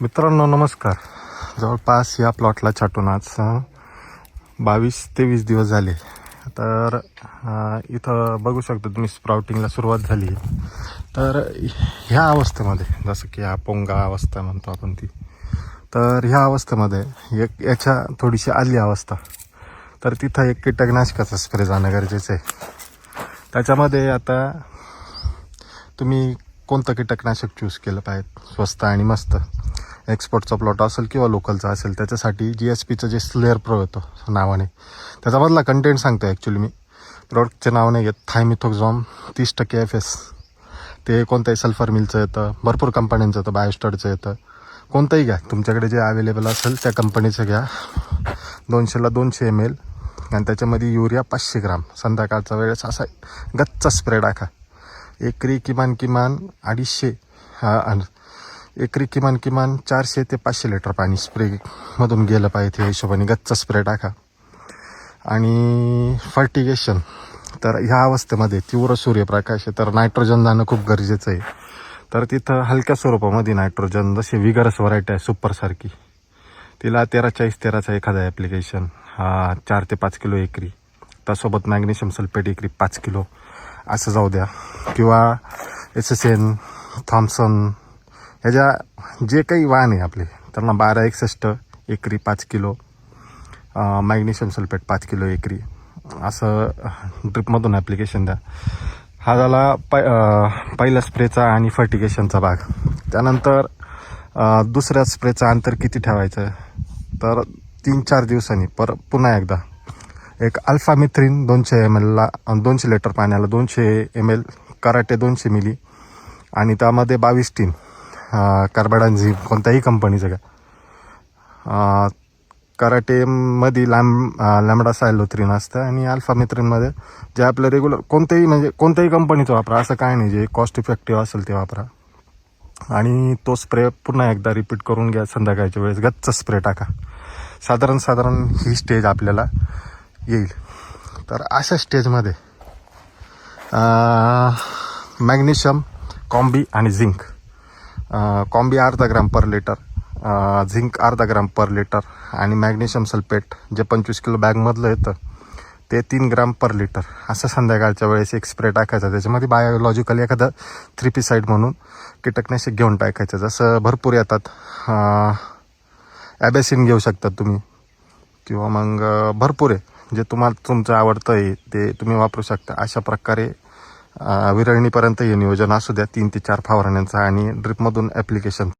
मित्रांनो नमस्कार. जवळपास या प्लॉटला छाटून आज बावीस बावीस तेवीस दिवस झाले. तर इथं बघू शकता तुम्ही स्प्राउटिंगला सुरुवात झाली. आहे तर ह्या अवस्थेमध्ये जसं की हा पोंगा अवस्था म्हणतो आपण ती. तर ह्या अवस्थेमध्ये एक याच्या थोडीशी आली अवस्था. तर तिथं एक कीटकनाशकाचा स्प्रे जाणं गरजेचं आहे. त्याच्यामध्ये आता तुम्ही कोणतं कीटकनाशक चूज केलं पाहिजे? स्वस्त आणि मस्त. एक्सपोर्टचा प्लॉट असेल किंवा लोकलचा असेल त्याच्यासाठी जी एस पीचं जे स्लेअर प्रो येतो नावाने. त्याच्यामधला कंटेंट सांगतो ॲक्च्युली मी. प्रोडक्टचे नाव नाही घेत. थायमिथोक्झॉम तीस टक्के एफ एस ते कोणत्याही सल्फर मिलचं येतं. भरपूर कंपन्यांचं येतं. बायोस्टरचं येतं. कोणतंही घ्या. तुमच्याकडे जे अवेलेबल असेल त्या कंपनीचं घ्या. दोनशेला दोनशे एम एल आणि त्याच्यामध्ये युरिया पाचशे ग्राम. संध्याकाळचा वेळेस असा गच्चा स्प्रे टाका एकरी किमान किमान अडीचशे हा, आणि एकरी किमान किमान चारशे ते पाचशे लिटर पाणी स्प्रेमधून गेलं पाहिजे त्या हिशोबाने. गच्चा स्प्रे टाका. आणि फर्टिगेशन तर ह्या अवस्थेमध्ये तीव्र सूर्यप्रकाश आहे. तर नायट्रोजन जाणं खूप गरजेचं आहे. तर तिथं हलक्या स्वरूपामध्ये नायट्रोजन जसे विगरस व्हरायटी आहे सुपरसारखी तिला तेरा चाळीस तेराचा एखादा ॲप्लिकेशन हा चार ते पाच किलो एकरी. त्यासोबत मॅग्नेशियम सल्फेट एकरी पाच किलो. असं जाऊ द्या. किंवा एस एस एन थॉम्सन ह्याच्या जे काही वाहन आहे आपले त्यांना बारा एकसष्ट एकरी पाच किलो मॅग्नेशियम सल्फेट पाच किलो एकरी असं ड्रिपमधून ॲप्लिकेशन द्या. हा झाला पै पहिला पहिल्या स्प्रेचा आणि फर्टिगेशनचा भाग. त्यानंतर दुसऱ्या स्प्रेचं अंतर किती ठेवायचं? तर तीन चार दिवसांनी पर पुन्हा एकदा. एक अल्फामिथ्रिन दोनशे एम एलला दोनशे लिटर पाण्याला दोनशे एम एल कराटे दोनशे मिली आणि त्यामध्ये बावीस टीन कार्बाडांझी कोणत्याही कंपनीचं घ्या. कराटेमध्ये लॅम लॅमडा सायलोथ्रीन असतं आणि अल्फामिथ्रिनमध्ये जे आपलं रेग्युलर कोणत्याही म्हणजे कोणत्याही कंपनीचं वापरा असं काय नाही जे कॉस्ट इफेक्टिव्ह असेल ते वापरा. आणि तो स्प्रे पुन्हा एकदा रिपीट करून घ्या संध्याकाळच्या वेळेस गच्च स्प्रे टाका. साधारण साधारण ही स्टेज आपल्याला येईल. तर अशा स्टेजमध्ये मॅग्नेशियम कॉम्बी आणि झिंक कॉम्बी अर्धा ग्राम पर लिटर झिंक अर्धा ग्राम पर लिटर आणि मॅग्नेशियम सल्फेट जे पंचवीस किलो बॅगमधलं येतं ते तीन ग्राम पर लिटर. असं संध्याकाळच्या वेळेस एक स्प्रे टाकायचा. त्याच्यामध्ये बायोलॉजिकल एखादं थ्री म्हणून कीटकनाशक घेऊन टाकायचं. जसं भरपूर येतात. ॲबॅसिन घेऊ शकतात तुम्ही. किंवा मग भरपूर आहे. जे तुम्हाला तुमचं आवडतं आहे ते तुम्ही वापरू शकता. अशा प्रकारे विरळणीपर्यंत हे नियोजन असू द्या. तीन ते चार फवारण्यांचं आणि ड्रिपमधून ॲप्लिकेशन